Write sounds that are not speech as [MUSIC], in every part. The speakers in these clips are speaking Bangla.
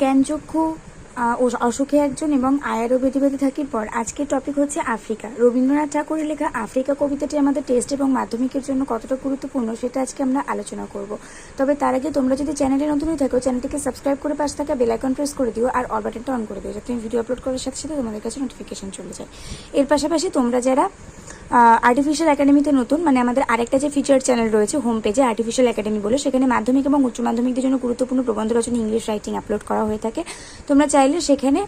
জ্ঞানচক্ষু অসুখে একজন এবং আয়ারও বেঁধে থাকির পর। আজকের টপিক হচ্ছে আফ্রিকা। রবীন্দ্রনাথ ঠাকুরের লেখা আফ্রিকা কবিতাটি আমাদের টেস্ট এবং মাধ্যমিকের জন্য কতটা গুরুত্বপূর্ণ সেটা আজকে আমরা আলোচনা করব। তবে তার আগে তোমরা যদি চ্যানেলে নতুন হয়ে থাকো চ্যানেলটিকে সাবস্ক্রাইব করে পাশে থাকা বেল আইকন প্রেস করে দিও আর অল বাটনটা অন করে দিও যাতে আমি ভিডিও আপলোড করার সাথে সাথে তোমাদের কাছে নোটিফিকেশন চলে যায়। এর পাশাপাশি তোমরা যারা আর্টিফিশিয়াল একাডেমিতে নতুন মানে আমাদের আরেকটা যে ফিচার চ্যানেল রয়েছে হোম পেজে আর্টিফিশিয়াল একাডেমি বলে, সেখানে মাধ্যমিক এবং উচ্চ মাধ্যমিকদের জন্য গুরুত্বপূর্ণ প্রবন্ধ রচনা ইংলিশ রাইটিং আপলোড করা হয়ে থাকে। তোমরা চাইলে সেখানে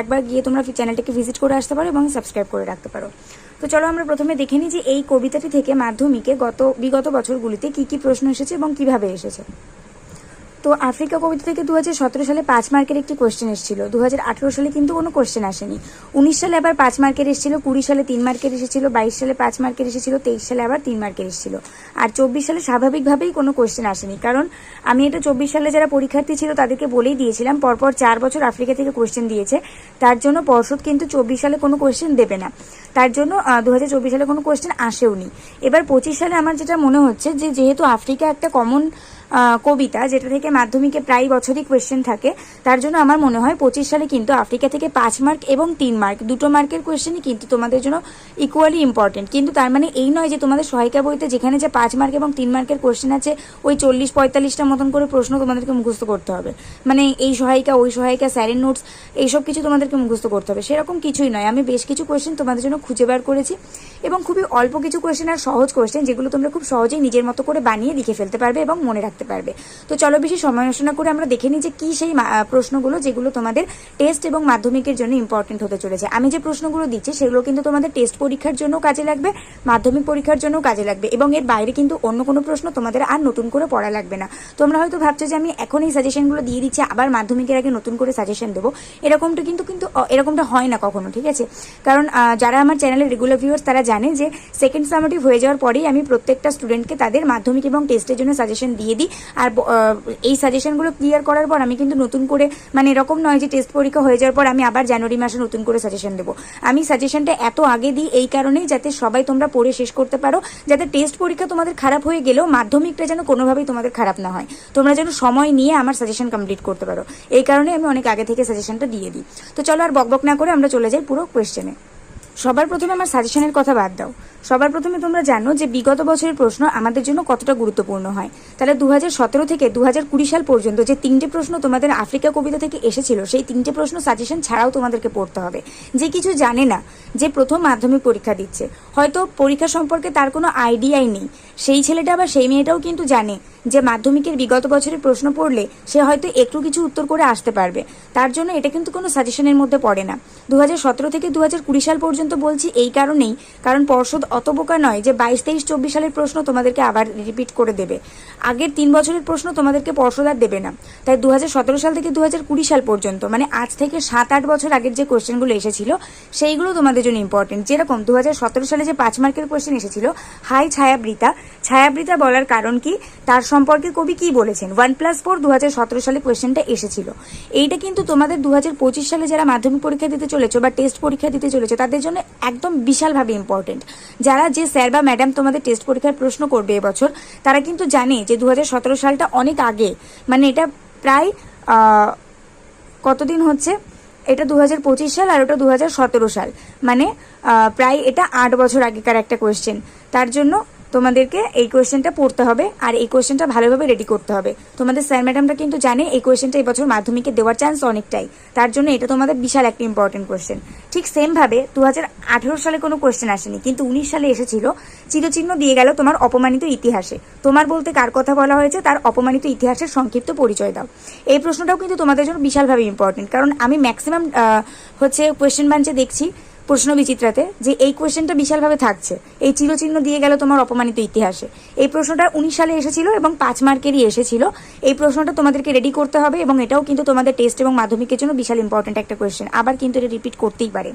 একবার গিয়ে তোমরা চ্যানেলটাকে ভিজিট করে আসতে পারো এবং সাবস্ক্রাইব করে রাখতে পারো। তো চলো আমরা প্রথমে দেখে নিই যে এই কবিতাটি থেকে মাধ্যমিকে গত, বিগত বছরগুলিতে কি কি প্রশ্ন এসেছে এবং কীভাবে এসেছে। তো আফ্রিকা কবিতা থেকে দু হাজার সতেরো সালে পাঁচ মার্কের একটি কোশ্চেন এসেছিল। দু হাজার আঠেরো সালে কিন্তু কোনো কোয়েশ্চেন আসেনি। উনিশ সালে আবার পাঁচ মার্কের এসেছিল, কুড়ি সালে তিন মার্কের এসেছিল, বাইশ সালে পাঁচ মার্কের এসেছিল, তেইশ সালে আবার তিন মার্কের এসেছিল। আর চব্বিশ সালে স্বাভাবিকভাবেই কোনো কোয়েশ্চেন আসেনি। কারণ আমি এটা চব্বিশ সালে যারা পরীক্ষার্থী ছিল তাদেরকে বলেই দিয়েছিলাম, পরপর চার বছর আফ্রিকা থেকে কোশ্চেন দিয়েছে। তার জন্য পর্ষদ কিন্তু চব্বিশ সালে কোনো কোয়েশ্চেন দেবে না। তার জন্য দু হাজার চব্বিশ সালে কোনো কোয়েশ্চেন আসেওনি। এবার পঁচিশ সালে আমার যেটা মনে হচ্ছে যে, যেহেতু আফ্রিকা একটা কমন কবিতা, যেটা থেকে মাধ্যমিকে প্রায় বছরই কোয়েশ্চেন থাকে। তার জন্য আমার মনে হয় পঁচিশ সালে কিন্তু আফ্রিকা থেকে পাঁচ মার্ক এবং তিন মার্ক দুটো মার্কের কোয়েশ্চেনই কিন্তু তোমাদের জন্য ইকুয়ালি ইম্পর্টেন্ট কিন্তু তার মানে এই নয় যে তোমাদের সহায়িকা বইতে যেখানে যে পাঁচ মার্ক এবং তিন মার্কের কোয়েশ্চেন আছে, ওই চল্লিশ পঁয়তাল্লিশটা মতন করে প্রশ্ন তোমাদেরকে মুখস্থ করতে হবে। মানে এই সহায়িকা, ওই সহায়িকা স্যারের নোটস এইসব কিছু তোমাদেরকে মুখস্থ করতে হবে। সেরকম কিছুই নয়। আমি বেশ কিছু কোয়েশ্চেন তোমাদের জন্য খুঁজে বার করেছি এবং খুবই অল্প কিছু কোয়েশ্চেন আর সহজ কোয়েশ্চেন যেগুলো তোমরা খুব সহজেই নিজের মতো করে বানিয়ে লিখে ফেলতে পারবে এবং মনে রাখতে পারবে। তো চলো বেশি নষ্ট করে আমরা দেখে নিই যে কি সেই প্রশ্নগুলো যেগুলো তোমাদের টেস্ট এবং মাধ্যমিকের জন্য ইম্পর্টেন্ট হতে চলেছে। আমি যে প্রশ্নগুলো দিচ্ছি সেগুলো কিন্তু তোমাদের টেস্ট পরীক্ষার জন্য কাজে লাগবে, মাধ্যমিক পরীক্ষার জন্য কাজে লাগবে এবং এর বাইরে কিন্তু অন্য কোনো প্রশ্ন তোমাদের আর নতুন করে পড়া লাগবে না। তোমরা হয়তো ভাবছ যে আমি এখন এই সাজেশনগুলো দিয়ে দিচ্ছি, আবার মাধ্যমিকের আগে নতুন করে সাজেশন দেবো। এরকমটা কিন্তু কিন্তু এরকমটা হয় না কখনো, ঠিক আছে? কারণ যারা আমার চ্যানেলের রেগুলার ভিউয়ার্স তারা জানে যে সেকেন্ড সামেটিভ হয়ে যাওয়ার পরেই আমি প্রত্যেকটা স্টুডেন্টকে তাদের মাধ্যমিক এবং টেস্টের জন্য সাজেশন দিয়ে দিই। আর এই সাজেশনগুলো ক্লিয়ার করার পর আমি কিন্তু নতুন করে মানে এরকম নয় যে টেস্ট পরীক্ষা হয়ে যাওয়ার পর আমি আবার জানুয়ারি মাসে নতুন করে সাজেশন দেবো। আমি সাজেশনটা এত আগে দিই এই কারণেই যাতে সবাই তোমরা পড়ে শেষ করতে পারো, যাতে টেস্ট পরীক্ষা তোমাদের খারাপ হয়ে গেলেও মাধ্যমিকটা যেন কোনোভাবেই তোমাদের খারাপ না হয়। তোমরা যেন সময় নিয়ে আমার সাজেশন কমপ্লিট করতে পারো। এই কারণে আমি অনেক আগে থেকে সাজেশনটা দিয়ে দিই। তো চলো আর বকবক না করে আমরা চলে যাই পুরো কোয়েশ্চেনে সবার প্রথমে আমার সাজেশনের কথা বাদ দাও। সবার প্রথমে তোমরা জানো যে বিগত বছরের প্রশ্ন আমাদের জন্য কতটা গুরুত্বপূর্ণ হয়। তাহলে দু হাজার সতেরো থেকে দু হাজার কুড়ি সাল পর্যন্ত যে তিনটে প্রশ্ন তোমাদের আফ্রিকা কবিতা থেকে এসেছিল, সেই তিনটে প্রশ্ন সাজেশন ছাড়াও তোমাদেরকে পড়তে হবে। যে কিছু জানে না, যে প্রথম মাধ্যমিক পরীক্ষা দিচ্ছে, হয়তো পরীক্ষা সম্পর্কে তার কোনো আইডিয়াই নেই। সেই ছেলেটা বা সেই মেয়েটাও কিন্তু জানে যে মাধ্যমিকের বিগত বছরের প্রশ্ন পড়লে সে হয়তো একটু কিছু উত্তর করে আসতে পারবে। তার জন্য এটা কিন্তু কোনো সাজেশনের মধ্যে পড়ে না। দু হাজার সতেরো থেকে দু হাজার কুড়ি সাল পর্যন্ত বলছি এই কারণেই, কারণ পর্ষদ অত বোকা নয় যে বাইশ, তেইশ, চব্বিশ সালের প্রশ্ন তোমাদেরকে আবার রিপিট করে দেবে। আগের তিন বছরের প্রশ্ন তোমাদেরকে পর্ষদ আর দেবে না। তাই দু হাজার সতেরো সাল থেকে দু হাজার কুড়ি সাল পর্যন্ত মানে আজ থেকে সাত আট বছর আগের যে কোশ্চেনগুলো এসেছিল, সেইগুলো তোমাদের জন্য ইম্পর্টেন্ট যেরকম দু হাজার সতেরো সালে যে পাঁচ মার্কের কোশ্চেন এসেছিল, হাই ছায়া ছায়াবৃতা ছায়াবৃতা বলার কারণ কি? তার সম্পর্কে কবি কি বলেছেন? ওয়ান প্লাস ফোর দু হাজার সতেরো সালে কোয়েশ্চেনটা এসেছিল। এইটা কিন্তু তোমাদের দু হাজার পঁচিশ সালে যারা মাধ্যমিক পরীক্ষা দিতে চলেছো বা টেস্ট পরীক্ষা দিতে চলেছো, তাদের জন্য একদম বিশালভাবে ইম্পর্টেন্ট যারা যে স্যার বা ম্যাডাম তোমাদের টেস্ট পরীক্ষার প্রশ্ন করবে এবছর, তারা কিন্তু জানে যে দু হাজার সতেরো সালটা অনেক আগে। মানে এটা প্রায় কতদিন হচ্ছে? এটা দু হাজার পঁচিশ সাল আর ওটা দু হাজার সতেরো সাল। মানে প্রায় এটা আট বছর আগেকার একটা কোয়েশ্চেন তার জন্য তোমাদেরকে এই কোয়েশ্চেনটা পড়তে হবে আর এই কোয়েশ্চেনটা ভালোভাবে রেডি করতে হবে। তোমাদের স্যার ম্যাডামরা কিন্তু জানে এই কোয়েশ্চেনটা এবছর মাধ্যমিকে দেওয়ার চান্স অনেকটাই। তার জন্য এটা তোমাদের বিশাল একটা ইম্পর্টেন্ট কোয়েশ্চেন ঠিক সেমভাবে দু হাজার আঠেরো সালে কোনো কোয়েশ্চেন আসেনি, কিন্তু উনিশ সালে এসেছিল। চিরচিহ্ন দিয়ে গেল তোমার অপমানিত ইতিহাসে। তোমার বলতে কার কথা বলা হয়েছে তার অপমানিত ইতিহাসের সংক্ষিপ্ত পরিচয় দাও। এই প্রশ্নটাও কিন্তু তোমাদের জন্য বিশালভাবে ইম্পর্টেন্ট কারণ আমি ম্যাক্সিমাম হচ্ছে কোয়েশ্চেন বাঞ্চে দেখছি প্রশ্ন বিচিত্রাতে যে এই কোয়েশ্চেনটা বিশালভাবে থাকছে। এই চিরচিহ্ন দিয়ে গেল তোমার অপমানিত ইতিহাসে। এই প্রশ্নটা উনিশ সালে এসেছিল এবং পাঁচ মার্কেরই এসেছিল। এই প্রশ্নটা তোমাদেরকে রেডি করতে হবে এবং এটাও কিন্তু তোমাদের টেস্ট এবং মাধ্যমিকের জন্য বিশাল ইম্পর্টেন্ট একটা কোয়েশ্চেন আবার কিন্তু এটা রিপিট করতেই পারে।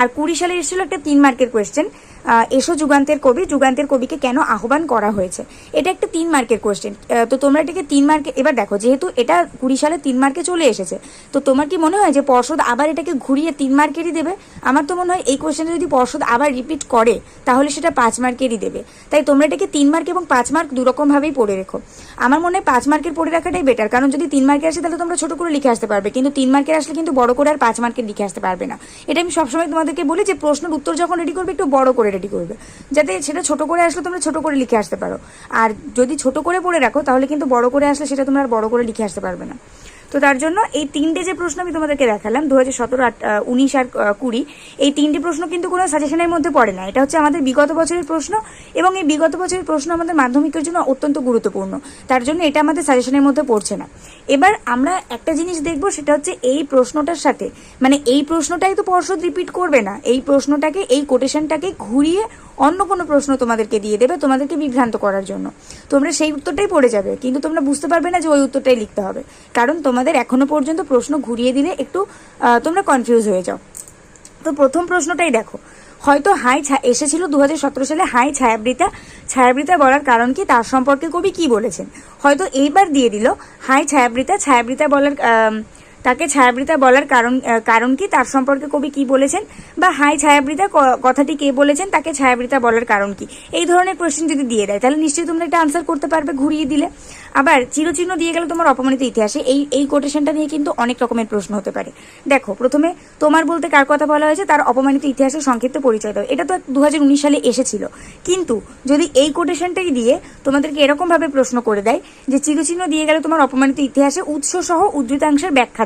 আর কুড়ি সালে এসেছিল একটা তিন মার্কের কোয়েশ্চেন এসো যুগান্তের কবি, যুগান্তের কবিকে কেন আহ্বান করা হয়েছে? এটা একটা তিন মার্কের কোশ্চেন তো তোমরা এটাকে তিন মার্কে, এবার দেখো, যেহেতু এটা কুড়ি সালে তিন মার্কে চলে এসেছে, তো তোমার কি মনে হয় যে পর্ষদ আবার এটাকে ঘুরিয়ে তিন মার্কেরই দেবে? আমার তো মনে হয় এই কোশ্চেনটা যদি পর্ষদ আবার রিপিট করে, তাহলে সেটা পাঁচ মার্কেরই দেবে। তাই তোমরা এটাকে তিন মার্ক এবং পাঁচ মার্ক দুরকমভাবেই পড়ে রেখো। আমার মনে হয় পাঁচ মার্কের পড়ে রাখাটাই বেটার কারণ যদি তিন মার্কে আসে, তাহলে তোমরা ছোট করে লিখে আসতে পারবে, কিন্তু তিন মার্কের আসলে কিন্তু বড় করে আর পাঁচ মার্কের লিখে আসতে পারবে না। এটা আমি সবসময় তোমাদেরকে বলি যে প্রশ্নের উত্তর যখন রেডি করবে, একটু বড় করে রেডি করবে। যাতে সেটা ছোট করে আসলে তোমরা ছোট করে লিখে আসতে পারো। আর যদি ছোট করে পড়ে রাখো, তাহলে কিন্তু বড় করে আসলে সেটা তোমরা আর বড় করে লিখে আসতে পারবে না। তো তার জন্য এই তিনটে যে প্রশ্ন আমি তোমাদেরকে দেখালাম দু হাজার সতেরো, আট উনিশ আর কুড়ি, এই তিনটে প্রশ্ন কিন্তু কোনো সাজেশনের মধ্যে পড়ে না। এটা হচ্ছে আমাদের বিগত বছরের প্রশ্ন এবং এই বিগত বছরের প্রশ্ন আমাদের মাধ্যমিকের জন্য অত্যন্ত গুরুত্বপূর্ণ। তার জন্য এটা আমাদের সাজেশনের মধ্যে পড়ছে না। এবার আমরা একটা জিনিস দেখব, সেটা হচ্ছে এই প্রশ্নটার সাথে মানে এই প্রশ্নটাই তো পর্ষদ রিপিট করবে না। এই প্রশ্নটাকে, এই কোটেশনটাকে ঘুরিয়ে অন্য কোনো প্রশ্ন তোমাদেরকে দিয়ে দেবে, তোমাদেরকে বিভ্রান্ত করার জন্য। তোমরা সেই উত্তরটাই পড়ে যাবে, কিন্তু তোমরা বুঝতে পারবে না যে ওই উত্তরটাই লিখতে হবে। কারণ তোমাদের এখনও পর্যন্ত প্রশ্ন ঘুরিয়ে দিলে একটু তোমরা কনফিউজ হয়ে যাও। তো প্রথম প্রশ্নটাই দেখো, হয়তো হাই এসেছিল দু হাজার সতেরো সালে হাই ছায়াবৃতা ছায়াবৃতা বলার কারণ কি? তার সম্পর্কে কবি কি বলেছেন? হয়তো এইবার দিয়ে দিল, হাই ছায়াবৃতা ছায়াবৃতা বলার তাকে ছায়াবৃতা বলার কারণ কারণ কি? তার সম্পর্কে কবি কি বলেছেন? বা হাই ছায়াবৃতা কথাটি কে বলেছেন? তাকে ছায়াবৃতা বলার কারণ কি? এই ধরনের প্রশ্ন যদি দিয়ে দেয়, তাহলে নিশ্চয়ই তোমরা এটা আনসার করতে পারবে, ঘুরিয়ে দিলে। আবার চিরচিহ্ন দিয়ে গেলে তোমার অপমানিত ইতিহাসে, এই এই কোটেশনটা নিয়ে কিন্তু অনেক রকমের প্রশ্ন হতে পারে। দেখো, প্রথমে তোমার বলতে কার কথা বলা হয়েছে? তার অপমানিত ইতিহাসের সংক্ষিপ্ত পরিচয় দাও। এটা তো দু হাজার উনিশ সালে এসেছিল। কিন্তু যদি এই কোটেশনটাই দিয়ে তোমাদেরকে এরকমভাবে প্রশ্ন করে দেয় যে চিরচিহ্ন দিয়ে গেলে তোমার অপমানিত ইতিহাসে উৎস সহ উদ্ধৃতাংশের ব্যাখ্যা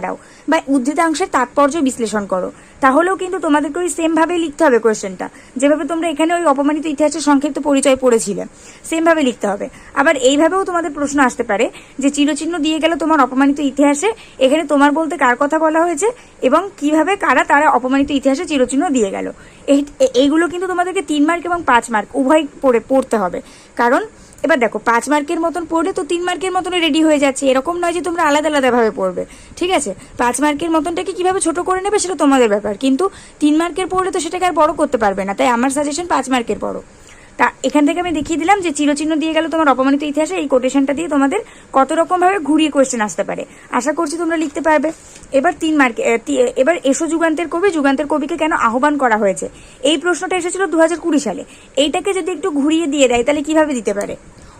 বা উদ্ধৃতাংশের তাৎপর্য বিশ্লেষণ করো। তাহলেও কিন্তু তোমাদেরকে ওই সেম ভাবে লিখতে হবে কোয়েশ্চেনটা যেভাবে তোমরা এখানে ওই অপমানিত ইতিহাসের সংক্ষিপ্ত পরিচয় পড়েছিলে সেম ভাবে লিখতে হবে। আবার এইভাবেও তোমাদের প্রশ্ন আসতে পারে যে চিরচিহ্ন দিয়ে গেল তোমার অপমানিত ইতিহাসে, এখানে তোমার বলতে কার কথা বলা হয়েছে এবং কীভাবে কারা তারা অপমানিত ইতিহাসে চিরচিহ্ন দিয়ে গেল। এই এইগুলো কিন্তু তোমাদেরকে তিন মার্ক এবং পাঁচ মার্ক উভয় পড়ে, পড়তে হবে। কারণ এবার দেখো, পাঁচ মার্কের মতন পড়লে তো তিন মার্কের মতন রেডি হয়ে যাচ্ছে। এরকম নয় যে তোমরা আলাদা আলাদাভাবে পড়বে। ঠিক আছে? পাঁচ মার্কের মতনটাকে কীভাবে ছোট করে নেবে সেটা তোমাদের ব্যাপার। কিন্তু তিন মার্কের পড়লে তো সেটাকে আর বড় করতে পারবে না। তাই আমার সাজেশন পাঁচ মার্কের পড়ো। তা এখান থেকে আমি দেখিয়ে দিলাম যে চিরচিহ্ন দিয়ে গেল তোমার অপমানিত ইতিহাসে, এই কোটেশনটা দিয়ে তোমাদের কত রকম ভাবে ঘুরিয়ে কোয়েশ্চেন আসতে পারে। আশা করছি তোমরা লিখতে পারবে। এবার তিন মার্কে এবার এসো যুগান্তের কবি, যুগান্তের কবিকে কেন আহ্বান করা হয়েছে? এই প্রশ্নটা এসেছিল দু সালে। এইটাকে যদি একটু ঘুরিয়ে দিয়ে দেয়, তাহলে কীভাবে দিতে পারে?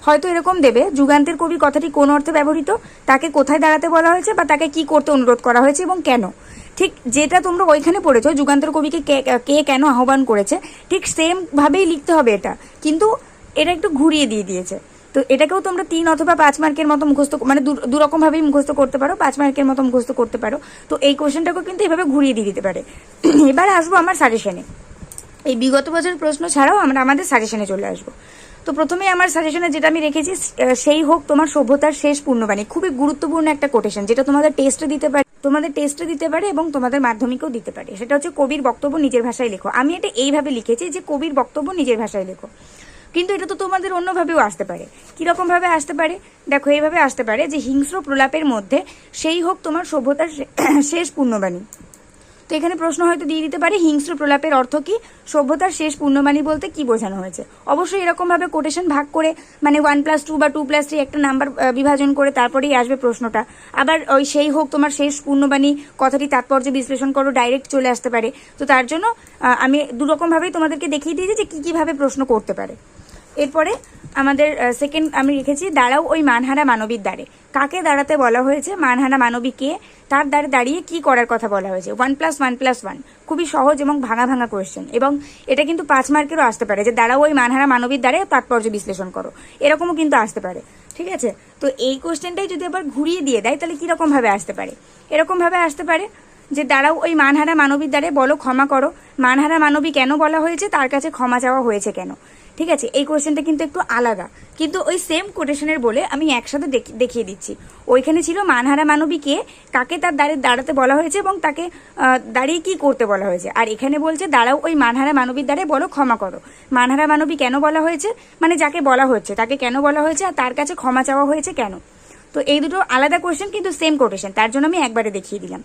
হয়তো এরকম দেবে, যুগান্তের কবি কথাটি কোন অর্থে ব্যবহৃত, তাকে কোথায় দাঁড়াতে বলা হয়েছে বা তাকে কি করতে অনুরোধ করা হয়েছে এবং কেন? ঠিক যেটা তোমরা ওইখানে পড়েছো, যুগান্তর কবিকে কে কেন আহ্বান করেছে, ঠিক সেম ভাবেই লিখতে হবে এটা। কিন্তু এটা একটু ঘুরিয়ে দিয়ে দিয়েছে। তো এটাকেও তোমরা তিন অথবা পাঁচ মার্কের মতো মুখস্থ মানে দু- দুরকম ভাবেই মুখস্থ করতে পারো, পাঁচ মার্কের মতো মুখস্থ করতে পারো। তো এই কোশ্চেনটাকেও কিন্তু এভাবে ঘুরিয়ে দিয়ে দিতে পারে। এবার আসব আমার সাজেশনে এই বিগত বছরের প্রশ্ন ছাড়াও আমরা আমাদের সাজেশনে চলে আসব। তো প্রথমে আমার সাজেশনে যেটা আমি রেখেছি সেই হোক তোমার সভ্যতার শেষ পূর্ণবাণী, খুবই গুরুত্বপূর্ণ একটা কোটেশন যেটা তোমাদের টেস্টে দিতে পারে। তোমাদের টেস্টে দিতে পারে এবং তোমাদের মাধ্যমিকেও দিতে পারে। সেটা হচ্ছে কবির বক্তব্য নিজের ভাষায় লেখো। আমি এটা এইভাবে লিখেছি যে কবির বক্তব্য নিজের ভাষায় লেখো। কিন্তু এটা তো তোমাদের অন্যভাবেও আসতে পারে। কীরকমভাবে আসতে পারে? দেখো, এইভাবে আসতে পারে যে হিংস্র প্রলাপের মধ্যে সেই হোক তোমার সভ্যতার [CLEARS THROAT] শেষ পূর্ণবাণী। তো এখানে প্রশ্ন হয়তো দিয়ে দিতে পারে, হিংস্র প্রলাপের অর্থ কি? সভ্যতার শেষ পূর্ণবাণী বলতে কি বোঝানো হয়েছে? অবশ্যই এরকমভাবে কোটেশন ভাগ করে মানে ওয়ান প্লাস টু বা টু প্লাস থ্রি একটা নাম্বার বিভাজন করে তারপরেই আসবে প্রশ্নটা। আবার ওই সেই হোক তোমার শেষ পূর্ণবাণী, কথাটি তাৎপর্য বিশ্লেষণ করো ডাইরেক্ট চলে আসতে পারে। তো তার জন্য আমি দুরকমভাবেই তোমাদেরকে দেখিয়ে দিয়েছি যে কী কীভাবে প্রশ্ন করতে পারে। এরপরে আমাদের সেকেন্ড আমি রেখেছি দাঁড়াও ওই মানহারা মানবীর দ্বারে। কাকে দাঁড়াতে বলা হয়েছে? মানহারা মানবীকে তার দ্বারে দাঁড়িয়ে কি করার কথা বলা হয়েছে? One plus one plus one খুবই সহজ এবং ভাঙা ভাঙা কোয়েশ্চেন এবং এটা কিন্তু পাঁচ মার্কেরও আসতে পারে যে, দাঁড়াও ওই মানহারা মানবীর দ্বারে, তাৎপর্য বিশ্লেষণ করো। এরকমও কিন্তু আসতে পারে। ঠিক আছে? তো এই কোয়েশ্চেনটাই যদি আবার ঘুরিয়ে দিয়ে দেয়, তাহলে কীরকমভাবে আসতে পারে? এরকমভাবে আসতে পারে যে, দাঁড়াও ওই মানহারা মানবীর দ্বারে, বলো, ক্ষমা করো। মানহারা মানবী কেন বলা হয়েছে? তার কাছে ক্ষমা চাওয়া হয়েছে কেন? ঠিক আছে? এই কোয়েশ্চেনটা কিন্তু একটু আলাদা। কিন্তু ওই সেম কোটেশনের বলে আমি একসাথে দেখি- দেখিয়ে দিচ্ছি। ওইখানে ছিল, মানহারা মানবী কে? কাকে তার দাঁড়িয়ে দাঁড়াতে বলা হয়েছে এবং তাকে দাঁড়িয়ে কি করতে বলা হয়েছে? আর এখানে বলছে, দাঁড়াও ওই মানহারা মানবীর দ্বারে বলো, ক্ষমা করো। মানহারা মানবী কেন বলা হয়েছে? মানে যাকে বলা হচ্ছে, তাকে কেন বলা হয়েছে আর তার কাছে ক্ষমা চাওয়া হয়েছে কেন? তো এই দুটো আলাদা কোয়েশ্চেন কিন্তু সেম কোটেশন তার জন্য আমি একবারে দেখিয়ে দিলাম।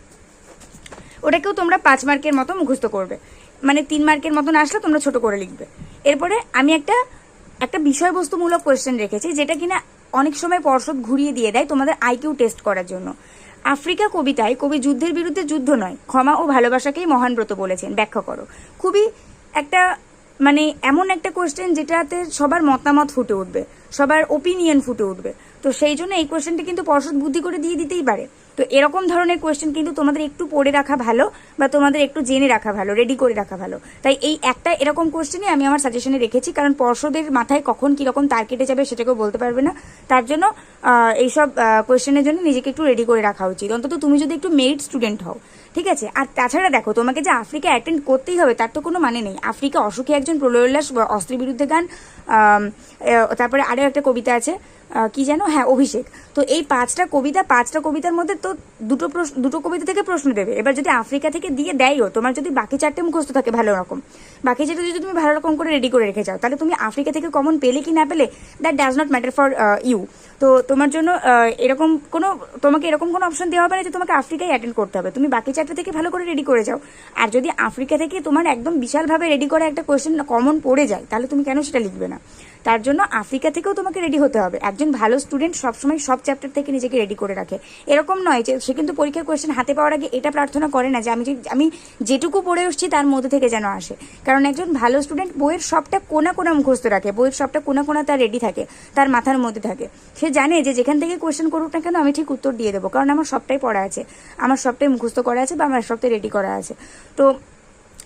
ওটাকেও তোমরা পাঁচ মার্কের মতো মুখস্থ করবে। মানে তিন মার্কের মতন আসলে তোমরা ছোট করে লিখবে। এরপরে আমি একটা একটা বিষয়বস্তুমূলক কোয়েশ্চেন রেখেছি, যেটা কিনা অনেক সময় পর্ষদ ঘুরিয়ে দিয়ে দেয় তোমাদের আইকিউ টেস্ট করার জন্য। আফ্রিকা কবিতায়, কবি যুদ্ধের বিরুদ্ধে যুদ্ধ নয়, ক্ষমা ও ভালোবাসাকেই মহান ব্রত বলেছেন, ব্যাখ্যা করো। খুবই একটা মানে এমন একটা কোয়েশ্চেন যেটাতে সবার মতামত ফুটে উঠবে, সবার ওপিনিয়ন ফুটে উঠবে। তো সেই জন্য এই কোয়েশ্চেনটা কিন্তু পর্ষদ বুদ্ধি করে দিয়ে দিতেই পারে। তো এরকম ধরনের কোয়েশ্চেন কিন্তু তোমাদের একটু পড়ে রাখা ভালো বা তোমাদের একটু জেনে রাখা ভালো রেডি করে রাখা ভালো। তাই এই একটা এরকম কোয়েশ্চেনই আমি আমার সাজেশনে রেখেছি, কারণ পর্ষদের মাথায় কখন কীরকম তার কেটে যাবে সেটাকেও বলতে পারবে না। তার জন্য এইসব কোয়েশ্চেনের জন্য নিজেকে একটু রেডি করে রাখা উচিত। অন্তত তুমি যদি একটু মেরিট স্টুডেন্ট হও, ঠিক আছে? আর তাছাড়া দেখো, তোমাকে যে আফ্রিকা অ্যাটেন্ড করতেই হবে, তার তো কোনো মানে নেই। আফ্রিকা অসুখী একজন প্রলয়োল্লাস অস্ত্রের বিরুদ্ধে গান তারপরে আরও একটা কবিতা আছে কি যেন? হ্যাঁ অভিষেক। তো এই পাঁচটা কবিতা, পাঁচটা কবিতার মধ্যে তো দুটো প্রশ্ন, দুটো কবিতা থেকে প্রশ্ন দেবে। এবার যদি আফ্রিকা থেকে দিয়ে দেয়ও, তোমার যদি বাকি চারটে মুখস্থ থাকে ভালো রকম। বাকি চারটে যদি তুমি ভালো রকম করে রেডি করে রেখে যাও, তাহলে তুমি আফ্রিকা থেকে কমন পেলে কি না পেলে that does not matter for you তো তোমার জন্য এরকম কোনো, তোমাকে এরকম কোনো অপশন দেওয়া হবে না যে তোমাকে আফ্রিকায় অ্যাটেন্ড করতে হবে। তুমি বাকি চারটে থেকে ভালো করে রেডি করে যাও। আর যদি আফ্রিকা থেকে তোমার একদম বিশালভাবে রেডি করা একটা কোয়েশ্চেন কমন পড়ে যায়, তাহলে তুমি কেন সেটা লিখবে না? তার জন্য আফ্রিকা থেকেও তোমাকে রেডি হতে হবে। একজন ভালো স্টুডেন্ট সবসময় সব চ্যাপ্টার থেকে নিজেকে রেডি করে রাখে। এরকম নয় যে সে কিন্তু পরীক্ষার কোয়েশ্চেন হাতে পাওয়ার আগে এটা প্রার্থনা করে না যে আমি আমি যেটুকু পড়ে আসছি তার মধ্যে থেকে যেন আসে। কারণ একজন ভালো স্টুডেন্ট বইয়ের সবটা কোনা কোনা মুখস্থ রাখে। বইয়ের সবটা কোনা কোনা তার রেডি থাকে, তার মাথার মধ্যে থাকে। সে জানে যে যেখান থেকে কোয়েশ্চেন করুক না কেন আমি ঠিক উত্তর দিয়ে দেবো। কারণ আমার সবটাই পড়া আছে। আমার সবটাই মুখস্থ করা আছে বা আমার সবটাই রেডি করা আছে। তো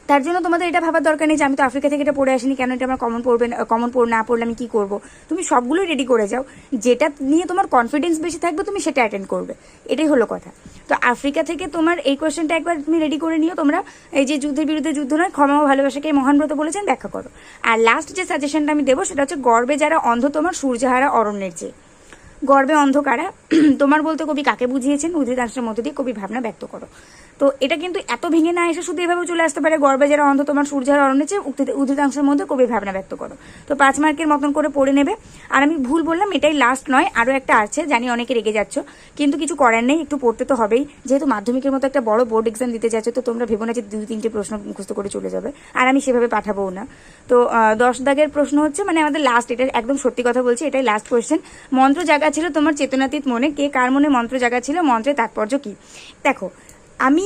তার জন্য তোমাদের এটা ভাবার দরকার নেই যে আমি তো আফ্রিকা থেকে এটা পড়ে আসিনি, কেন এটা আমার কমন পড়বে কমন পড়, না পড়লে আমি কি করব? তুমি সবগুলোই রেডি করে যাও। যেটা নিয়ে তোমার কনফিডেন্স বেশি থাকবে, তুমি সেটা অ্যাটেন্ড করবে। এটাই হলো কথা। তো আফ্রিকা থেকে তোমার এই কোয়েশ্চেনটা একবার তুমি রেডি করে নিও। তোমরা এই যে যুদ্ধের বিরুদ্ধে যুদ্ধ নয় ক্ষমা ও ভালোবাসাকে মহান ব্রত বলেছেন, ব্যাখ্যা করো। আর লাস্ট যে সাজেশনটা আমি দেবো, সেটা হচ্ছে গর্বে যারা অন্ধ, তোমার সূর্যহারা অরণ্যের চেয়ে। গর্বে অন্ধকারা। তোমার বলতে কবি কাকে বুঝিয়েছেন? উদিতাংশের মধ্যে দিয়ে কবি ভাবনা ব্যক্ত করো। তো এটা কিন্তু এত ভেঙে না এসে শুধু এভাবে চলে আসতে পারে। গর্বে যারা অন্ধ, তোমার সূর্যের অরণ্যে চেয়ে উক্তি- উদ্ধৃতাংশের মধ্যে কবি ভাবনা ব্যক্ত করো। তো পাঁচ মার্কের মতন করে পড়ে নেবে। আর আমি ভুল বললাম, এটাই লাস্ট নয় আরও একটা আছে, জানি অনেকে রেগে যাচ্ছ, কিন্তু কিছু করার নেই, একটু পড়তে তো হবেই। যেহেতু মাধ্যমিকের মতো একটা বড় বোর্ড এক্সাম দিতে যাচ্ছ, তো তোমরা ভেবো না যে দুই, তিনটে প্রশ্ন মুখস্থ করে চলে যাবে। আর আমি সেভাবে পাঠাবো না। তো দশ দাগের প্রশ্ন হচ্ছে মানে আমাদের লাস্ট এটা একদম সত্যি কথা বলছি, এটাই লাস্ট কোয়েশ্চেন মন্ত্র জাগা ছিল তোমার চেতনাতীত মনে, কে কার মনে মন্ত্র জাগা ছিল, মন্ত্রের তাৎপর্য কি? দেখো আমি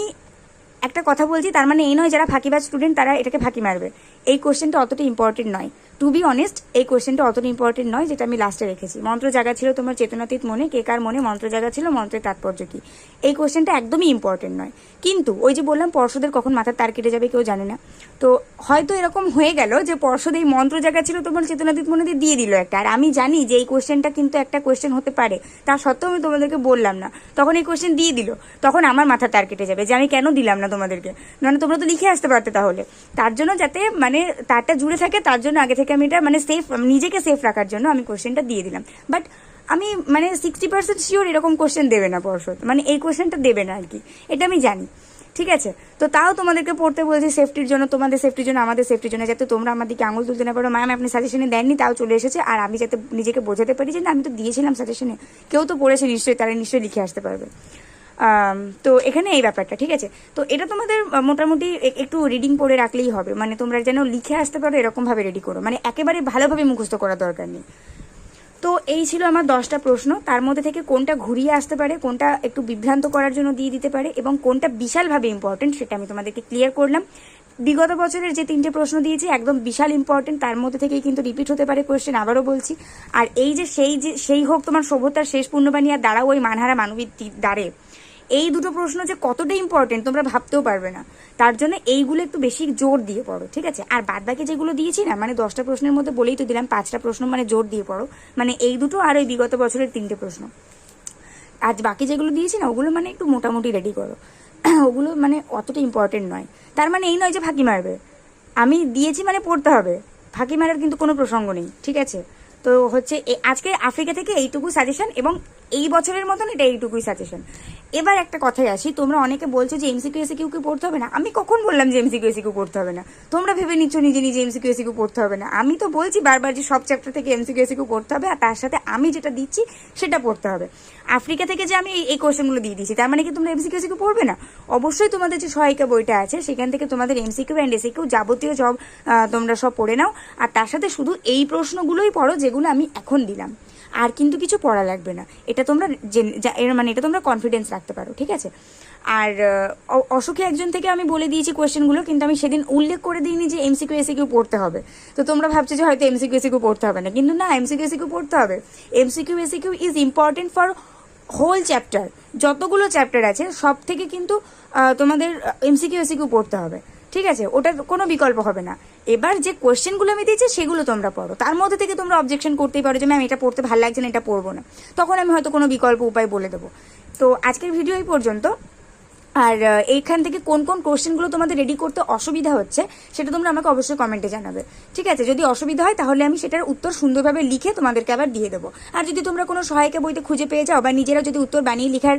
একটা কথা বলছি, তার মানে এই নয় যারা ফাঁকিবাজ স্টুডেন্ট তারা এটাকে ফাঁকি মারবে। এই কোশ্চেনটা অতটা ইম্পর্টেন্ট নয়। টু বি অনেস্ট এই কোয়েশ্চেনটা অতটা ইম্পর্টেন্ট নয়, যেটা আমি লাস্টে রেখেছি। মন্ত্র জায়গা ছিল তোমার চেতনাতীত মনে, কে কার মনে মন্ত্র জায়গা ছিল, মন্ত্রের তাৎপর্য কি? এই কোশ্চেনটা একদমই ইম্পর্টেন্ট নয়। কিন্তু ওই যে বললাম, পর্ষদের কখন মাথার তার কেটে যাবে কেউ জানে না। তো হয়তো এরকম হয়ে গেল যে পর্ষদ এই মন্ত্র জায়গা ছিল তোমার চেতনাতীত মনে দিয়ে দিল একটা। আর আমি জানি যে এই কোশ্চেনটা কিন্তু একটা কোশ্চেন হতে পারে। তা সত্ত্বেও আমি তোমাদেরকে বললাম না। তখন এই কোশ্চেন দিয়ে দিল। তখন আমার মাথা তার কেটে যাবে যে আমি কেন দিলাম না তোমাদেরকে? মানে তোমরা তো লিখে আসতে পারতে তাহলে। তার জন্য যাতে মানে তারটা জুড়ে থাকে, তার জন্য আগে থেকে আমি এটা মানে সেফ নিজেকে সেফ রাখার জন্য আমি কোশ্চেনটা দিয়ে দিলাম। বাট আমি মানে সিক্সটি পার্সেন্ট শিওর এরকম কোশ্চেন দেবে না পর্ষদ মানে এই কোশ্চেনটা দেবে না আর কি। এটা আমি জানি। ঠিক আছে? তো তাও তোমাদেরকে পড়তে বলছি সেফটির জন্য, তোমাদের সেফটির জন্য, আমাদের সেফটির জন্য, যাতে তোমরা আমার দিকে আঙুল তুলতে না পারো। ম্যাম আপনি সাজেশনে দেননি, তাও চলে এসেছে। আর আমি যাতে নিজেকে বোঝাতে পারি যে, না, আমি তো দিয়েছিলাম সাজেশনে কেউ তো পড়েছে, নিশ্চয়ই তারা নিশ্চয়ই লিখে আসতে পারবে। তো এখানে এই ব্যাপারটা, ঠিক আছে? তো এটা তোমাদের মোটামুটি একটু রিডিং পড়ে রাখলেই হবে। মানে তোমরা যেন লিখে আসতে পারো, এরকমভাবে রেডি করো। মানে একেবারে ভালোভাবে মুখস্থ করার দরকার নেই। তো এই ছিল আমার দশটা প্রশ্ন। তার মধ্যে থেকে কোনটা ঘুরিয়ে আসতে পারে, কোনটা একটু বিভ্রান্ত করার জন্য দিয়ে দিতে পারে, এবং কোনটা বিশালভাবে ইম্পর্টেন্ট সেটা আমি তোমাদেরকে ক্লিয়ার করলাম। বিগত বছরের যে তিনটে প্রশ্ন দিয়েছি, একদম বিশাল ইম্পর্টেন্ট তার মধ্যে থেকেই কিন্তু রিপিট হতে পারে কোয়েশ্চেন আবারও বলছি। আর এই যে সেই যে, সেই হোক তোমার সভ্যতার শেষ পূর্ণবাণী, আর দাঁড়াও ওই মানহারা মানবিক দ্বারে। এই দুটো প্রশ্ন যে কতটা ইম্পর্টেন্ট তোমরা ভাবতেও পারবে না। তার জন্য এইগুলো একটু বেশি জোর দিয়ে পড়ো, ঠিক আছে? আর বাদ বাকি যেগুলো দিয়েছি না মানে দশটা প্রশ্নের মধ্যে বলেই তো দিলাম, পাঁচটা প্রশ্ন মানে জোর দিয়ে পড়ো। মানে এই দুটো আর ওই বিগত বছরের তিনটে প্রশ্ন। আজ বাকি যেগুলো দিয়েছি না, ওগুলো মানে একটু মোটামুটি রেডি করো। [CLEARS THROAT] ওগুলো মানে অতটা ইম্পর্টেন্ট নয়। তার মানে এই নয় যে ফাঁকি মারবে। আমি দিয়েছি মানে পড়তে হবে। ফাঁকি মারার কিন্তু কোনো প্রসঙ্গ নেই, ঠিক আছে? তো হচ্ছে আজকে আফ্রিকা থেকে এইটুকু সাজেশন এবং এই বছরের মতন এটা এইটুকুই সাজেশন এবার একটা কথায় আসি, তোমরা অনেকে বলছো যে এমসিকিউ এসিকিউ কি পড়তে হবে না। আমি কখন বললাম যে এমসিকিউ এসিকিউ পড়তে হবে না? তোমরা ভেবে নিচ্ছ নিজে নিজে এমসিকিউ এসিকিউ পড়তে হবে না। আমি তো বলছি বারবার যে সব চ্যাপ্টার থেকে এমসিকিউ এসিকিউ পড়তে হবে আর তার সাথে আমি যেটা দিচ্ছি সেটা পড়তে হবে। আফ্রিকা থেকে যে আমি এই- কোশ্চেনগুলো দিয়ে দিচ্ছি তার মানে কি তোমরা এমসিকিউ এসিকিউ পড়বে না? অবশ্যই তোমাদের যে সহায়িকা বইটা আছে, সেখান থেকে তোমাদের এমসিকিউ অ্যান্ড এসিকিউ যাবতীয় জব তোমরা সব পড়ে নাও। আর তার সাথে শুধু এই প্রশ্নগুলোই পড়ো যেগুলো আমি এখন দিলাম। আর কিন্তু কিছু পড়া লাগবে না। এটা তোমরা এর মানে এটা তোমরা কনফিডেন্স রাখতে পারো, ঠিক আছে? আর অসুখী একজন থেকে আমি বলে দিয়েছি কোয়েশ্চেনগুলো কিন্তু আমি সেদিন উল্লেখ করে দিইনি যে এমসিকিউ এসিকিউ পড়তে হবে। তো তোমরা ভাবছ যে হয়তো এমসিকিউ এসিকিউ পড়তে হবে না। কিন্তু না এমসিকিউ এসিকিউ পড়তে হবে। MCQ SAQ is important for whole chapter যতগুলো চ্যাপ্টার আছে সব থেকে কিন্তু তোমাদের এমসিকিউ এসিকিউ পড়তে হবে। ঠিক আছে? ওটার কোনো বিকল্প হবে না। এবার যে কোয়েশ্চেনগুলো আমি দিয়েছি, সেগুলো তোমরা পড়ো। তার মধ্যে থেকে তোমরা অবজেকশন করতেই পারো যে, ম্যাম, এটা পড়তে ভালো লাগছে না, এটা পড়ব না। তখন আমি হয়তো কোনো বিকল্প উপায় বলে দেবো। তো আজকের ভিডিও এই পর্যন্ত। আর এইখান থেকে কোন কোন কোশ্চেনগুলো তোমাদের রেডি করতে অসুবিধা হচ্ছে, সেটা তোমরা আমাকে অবশ্যই কমেন্টে জানাবে। ঠিক আছে? যদি অসুবিধা হয়, তাহলে আমি সেটার উত্তর সুন্দরভাবে লিখে তোমাদেরকে আবার দিয়ে দেবো। আর যদি তোমরা কোনো সহায়িকা বইতে খুঁজে পেয়ে যাও বা নিজেরা যদি উত্তর বানিয়ে লেখার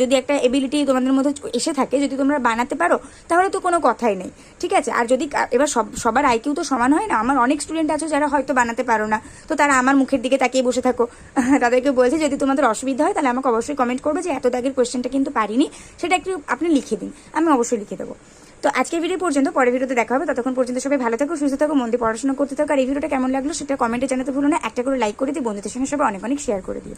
যদি একটা এবিলিটি তোমাদের মধ্যে এসে থাকে, যদি তোমরা বানাতে পারো, তাহলে তো কোনো কথাই নেই। ঠিক আছে? আর যদি এবার সব, সবার আইকিউ তো সমান হয় না, আমার অনেক স্টুডেন্ট আছে যারা হয়তো বানাতে পারো না, তো তারা আমার মুখের দিকে তাকিয়ে বসে থাকো। [LAUGHS] তাদেরকে বলছে, যদি তোমাদের অসুবিধা হয়, তাহলে আমাকে অবশ্যই কমেন্ট করবে যে, এত দাগের কোয়েশ্চেনটা কিন্তু পারিনি। সেটা একটু আপনি লিখে দিন, আমি অবশ্যই লিখে দেবো। তো আজকের ভিডিও পর্যন্ত, পরের ভিডিওতে দেখা হবে, ততক্ষণ পর্যন্ত সবাই ভালো থাকো, সুস্থ থাকো মন্দির দিয়ে পড়াশোনা করতে থাকো, আর এই ভিডিওটা কেমন লাগল সেটা কমেন্টে জানাতে ভুলো না, একটা করে লাইক করে দিই বন্ধুদের সঙ্গে সবাই অনেক অনেক শেয়ার করে দিও।